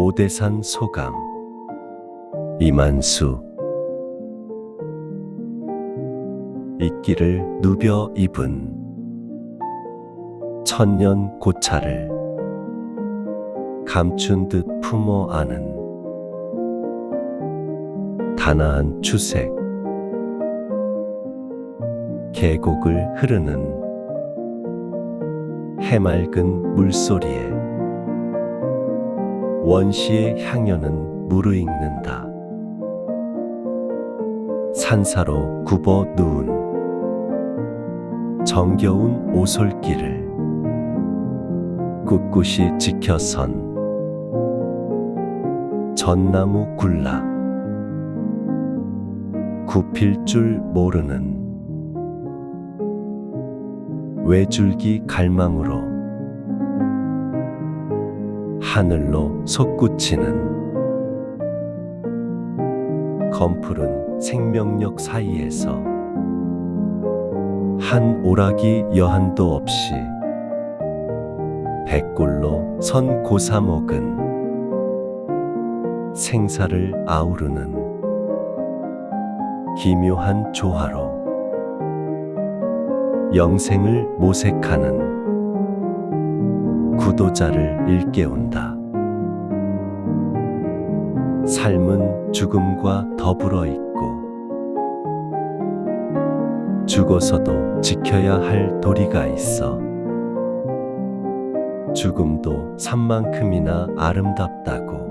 오대산 소감 이만수. 이끼를 누벼 입은 천년 고차를 감춘 듯 품어 안은 단아한 추색. 계곡을 흐르는 해맑은 물소리에 원시의 향연은 무르익는다. 산사로 굽어 누운 정겨운 오솔길을 꿋꿋이 지켜선 전나무 굴락 굽힐 줄 모르는 외줄기 갈망으로 하늘로 솟구치는 검푸른 생명력 사이에서 한 오락이 여한도 없이 백골로 선 고사목은 생사를 아우르는 기묘한 조화로 영생을 모색하는 구도자를 일깨운다. 삶은 죽음과 더불어 있고 죽어서도 지켜야 할 도리가 있어 죽음도 산만큼이나 아름답다고